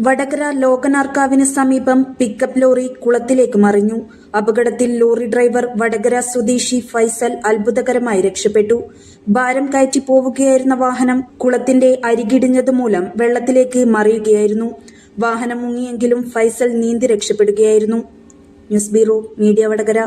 വടകര ലോകനാർക്കാവിന് സമീപം pickup lorry കുളത്തിലേക്ക് മറിഞ്ഞു. അപകടത്തിൽ ലോറി ഡ്രൈവർ വടകര സ്വദേശി ഫൈസൽ അത്ഭുതകരമായി രക്ഷപ്പെട്ടു. ഭാരം കയറ്റി പോവുകയായിരുന്ന വാഹനം കുളത്തിന്റെ അരികിടിഞ്ഞതുമൂലം വെള്ളത്തിലേക്ക് മറിയുകയായിരുന്നു. വാഹനം മുങ്ങിയെങ്കിലും ഫൈസൽ നീന്തി രക്ഷപ്പെടുകയായിരുന്നു. News bureau media Vadakara.